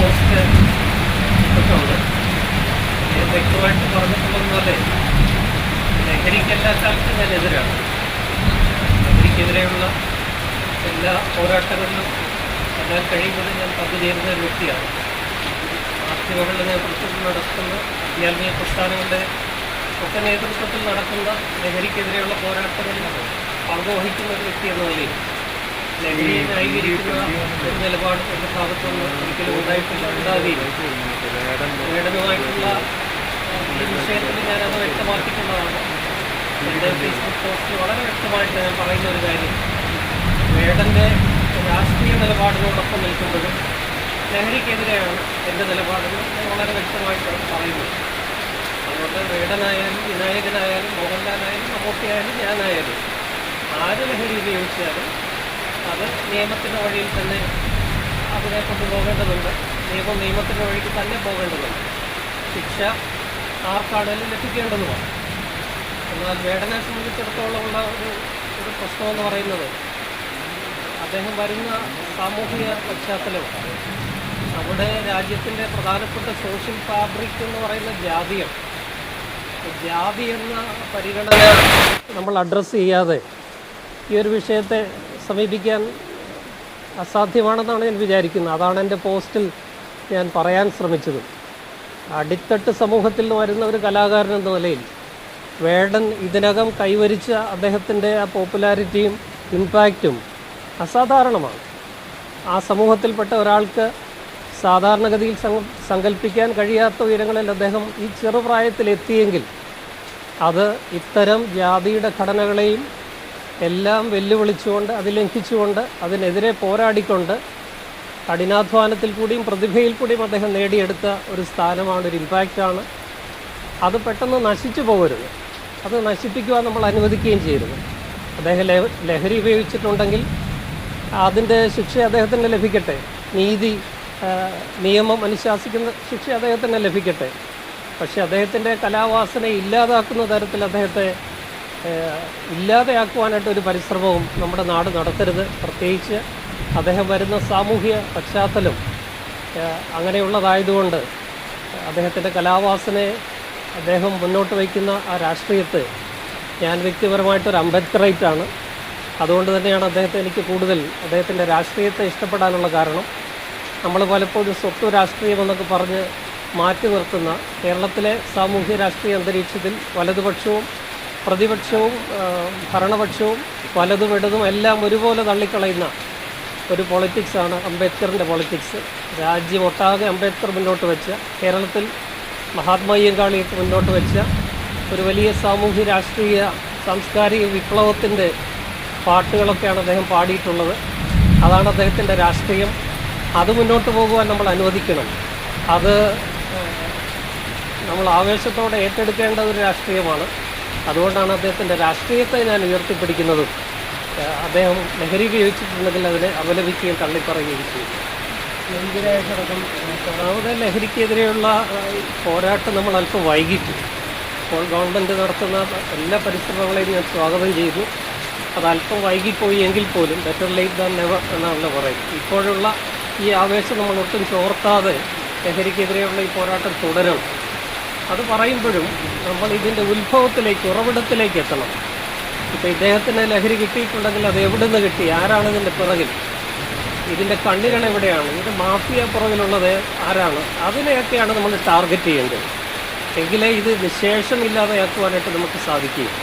Post ഇട്ടിട്ടുണ്ട് ഞാൻ വ്യക്തമായിട്ട് പറഞ്ഞിട്ടുള്ളതുപോലെ ലഹരിക്ക് എല്ലാ സ്ഥലത്തും ഞാൻ എതിരാണ് ലഹരിക്കെതിരെയുള്ള എല്ലാ പോരാട്ടങ്ങളിലും എല്ലാം കഴിയുമ്പോഴും ഞാൻ പങ്കുചേരുന്ന ഒരു വ്യക്തിയാണ് മാധ്യമങ്ങളുടെ നേതൃത്വത്തിൽ നടക്കുന്ന ആധ്യാത്മിക പ്രസ്ഥാനങ്ങളുടെ ഒക്കെ നേതൃത്വത്തിൽ നടക്കുന്ന ലഹരിക്കെതിരെയുള്ള പോരാട്ടങ്ങളിൽ പങ്കുവഹിക്കുന്ന ഒരു വ്യക്തി എന്ന നിലയിൽ ലഹരിയെ ന്യായീകരിക്കുന്ന ഒരു നിലപാട് എന്റെ ഭാഗത്തുനിന്ന് ഒരിക്കലും ഉണ്ടായിട്ടില്ല ഉണ്ടാകുകയില്ല വേടനുമായിട്ടുള്ള ഈ വിഷയത്തിൽ ഞാനത് വ്യക്തമാക്കിയിട്ടുള്ളതാണ് എന്റെ ഫേസ്ബുക്ക് പോസ്റ്റിൽ വളരെ വ്യക്തമായിട്ട് ഞാൻ പറയുന്ന ഒരു കാര്യം വേടന്റെ രാഷ്ട്രീയ നിലപാടിനോടൊപ്പം നിൽക്കുന്നത് ലഹരിക്കെതിരെയാണ് എന്റെ നിലപാടെന്ന് ഞാൻ വളരെ വ്യക്തമായിട്ട് പറയുന്നത്. അതുകൊണ്ട് വേടനായാലും വിനായകനായാലും മോഹൻലാലായാലും മമ്മൂട്ടിയായാലും ഞാനായാലും ആര് ലഹരി ഉപയോഗിച്ചാലും അത് നിയമത്തിന്റെ വഴിയിൽ തന്നെ അതിനെ കൊണ്ടുപോകേണ്ടതുണ്ട്. നിയമം നിയമത്തിന്റെ വഴിക്ക് തന്നെ പോകേണ്ടതുണ്ട്. ശിക്ഷ ആർക്കാണേലും ലഭിക്കേണ്ടതുമാണ്. എന്നാൽ വേടനെ സംബന്ധിച്ചിടത്തോളം ഉള്ള ഒരു ഒരു പ്രശ്നമെന്ന് പറയുന്നത് അദ്ദേഹം വരുന്ന സാമൂഹിക പശ്ചാത്തലം. നമ്മുടെ രാജ്യത്തിന്റെ പ്രധാനപ്പെട്ട സോഷ്യൽ ഫാബ്രിക് എന്ന് പറയുന്ന ജാതിയാണ്. ജാതി എന്ന പരിഗണന നമ്മൾ അഡ്രസ്സ് ചെയ്യാതെ ഈ ഒരു വിഷയത്തെ സമീപിക്കാൻ അസാധ്യമാണെന്നാണ് ഞാൻ വിചാരിക്കുന്നത്. അതാണ് എന്റെ പോസ്റ്റിൽ ഞാൻ പറയാൻ ശ്രമിച്ചത്. അടിത്തട്ട് സമൂഹത്തിൽ നിന്ന് വരുന്ന ഒരു കലാകാരൻ എന്ന നിലയിൽ വേടൻ ഇതിനകം കൈവരിച്ച അദ്ദേഹത്തിന്റെ ആ പോപ്പുലാരിറ്റിയും ഇമ്പാക്റ്റും അസാധാരണമാണ്. ആ സമൂഹത്തിൽപ്പെട്ട ഒരാൾക്ക് സാധാരണഗതിയിൽ സങ്ക- സങ്കല്പിക്കാൻ കഴിയാത്ത ഉയരങ്ങളിൽ അദ്ദേഹം ഈ ചെറുപ്രായത്തിൽ എത്തിയെങ്കിൽ അത് ഇത്തരം ജാതിയുടെ ഘടനകളെയും എല്ലാം വെല്ലുവിളിച്ചുകൊണ്ട് അത് ലംഘിച്ചുകൊണ്ട് അതിനെതിരെ പോരാടിക്കൊണ്ട് കഠിനാധ്വാനത്തിൽ കൂടിയും പ്രതിഭയിൽ കൂടിയും അദ്ദേഹം നേടിയെടുത്ത ഒരു സ്ഥാനമാണ് ഒരു ഇമ്പാക്റ്റാണ്. അത് പെട്ടെന്ന് നശിച്ചു പോകരുത്. അത് നശിപ്പിക്കുവാൻ നമ്മൾ അനുവദിക്കുകയും ചെയ്യരുത്. അദ്ദേഹം ലഹരി ഉപയോഗിച്ചിട്ടുണ്ടെങ്കിൽ അതിന്റെ ശിക്ഷ അദ്ദേഹത്തിന് ലഭിക്കട്ടെ. നീതി നിയമം അനുശാസിക്കുന്ന ശിക്ഷ അദ്ദേഹത്തിന് ലഭിക്കട്ടെ. പക്ഷേ അദ്ദേഹത്തിന്റെ കലാവാസന ഇല്ലാതാക്കുന്ന തരത്തിൽ അദ്ദേഹത്തെ ഇല്ലാതെയാക്കുവാനായിട്ട് ഒരു പരിശ്രമവും നമ്മുടെ നാട് നടത്തരുത്. പ്രത്യേകിച്ച് അദ്ദേഹം വരുന്ന സാമൂഹ്യ പശ്ചാത്തലം അങ്ങനെയുള്ളതായതുകൊണ്ട് അദ്ദേഹത്തിന്റെ കലാവാസനെ അദ്ദേഹം മുന്നോട്ട് വയ്ക്കുന്ന ആ രാഷ്ട്രീയത്തെ ഞാൻ വ്യക്തിപരമായിട്ടൊരു അംബേദ്കറൈറ്റാണ്. അതുകൊണ്ട് തന്നെയാണ് അദ്ദേഹത്തെ എനിക്ക് കൂടുതൽ അദ്ദേഹത്തിന്റെ രാഷ്ട്രീയത്തെ ഇഷ്ടപ്പെടാനുള്ള കാരണം. നമ്മൾ പലപ്പോഴും സ്വത്ത് രാഷ്ട്രീയം എന്നൊക്കെ പറഞ്ഞ് മാറ്റി നിർത്തുന്ന കേരളത്തിലെ സാമൂഹ്യ രാഷ്ട്രീയ അന്തരീക്ഷത്തിൽ വലതുപക്ഷവും പ്രതിപക്ഷവും ഭരണപക്ഷവും വലതും ഇടതും എല്ലാം ഒരുപോലെ തള്ളിക്കളയുന്ന ഒരു പൊളിറ്റിക്സാണ് അംബേദ്കറിന്റെ പൊളിറ്റിക്സ് രാജ്യമൊട്ടാകെ അംബേദ്കർ മുന്നോട്ട് വെച്ച കേരളത്തിൽ മഹാത്മായ്യങ്കാളിയൊക്കെ മുന്നോട്ട് വെച്ച ഒരു വലിയ സാമൂഹ്യ രാഷ്ട്രീയ സാംസ്കാരിക വിപ്ലവത്തിന്റെ പാട്ടുകളൊക്കെയാണ് അദ്ദേഹം പാടിയിട്ടുള്ളത്. അതാണ് അദ്ദേഹത്തിന്റെ രാഷ്ട്രീയം. അത് മുന്നോട്ട് പോകുവാൻ നമ്മൾ അനുവദിക്കണം. അത് നമ്മൾ ആവേശത്തോടെ ഏറ്റെടുക്കേണ്ട ഒരു രാഷ്ട്രീയമാണ്. അതുകൊണ്ടാണ് അദ്ദേഹത്തിന്റെ രാഷ്ട്രീയത്തെ ഞാൻ ഉയർത്തിപ്പിടിക്കുന്നത്. അദ്ദേഹം ലഹരി ഉപയോഗിച്ചിട്ടുണ്ടെങ്കിൽ അതിനെ അപലപിക്കുകയും തള്ളിപ്പറയുകയും ചെയ്യും ഒന്നാമത് ലഹരിക്കെതിരെയുള്ള പോരാട്ടം നമ്മൾ അല്പം വൈകിട്ടു. ഇപ്പോൾ ഗവൺമെന്റ് നടത്തുന്ന എല്ലാ പരിശ്രമങ്ങളെയും ഞാൻ സ്വാഗതം ചെയ്തു. അത് അല്പം വൈകിപ്പോയി എങ്കിൽ പോലും ബെറ്റർ ലൈഫ് ദാൻ നെവർ എന്നാണല്ലോ പറയും ഇപ്പോഴുള്ള ഈ ആവേശം നമ്മൾ ഒട്ടും ചോർത്താതെ ലഹരിക്കെതിരെയുള്ള ഈ പോരാട്ടം തുടരണം. അത് പറയുമ്പോഴും നമ്മൾ ഇതിന്റെ ഉത്ഭവത്തിലേക്ക് ഉറവിടത്തിലേക്ക് എത്തണം. ഇപ്പോൾ ഇദ്ദേഹത്തിന് ലഹരി കിട്ടിയിട്ടുണ്ടെങ്കിൽ അത് എവിടെ നിന്ന് കിട്ടി? ആരാണ് ഇതിന്റെ പിറകിൽ? ഇതിന്റെ കണ്ണികൾ എവിടെയാണ്? ഇതിന്റെ മാഫിയ പുറകിലുള്ളത് ആരാണ്? അതിനെയൊക്കെയാണ് നമ്മൾ ടാർഗറ്റ് ചെയ്യേണ്ടത്. എങ്കിലേ ഇത് നിശേഷമില്ലാതെയാക്കുവാനായിട്ട് നമുക്ക് സാധിക്കുകയും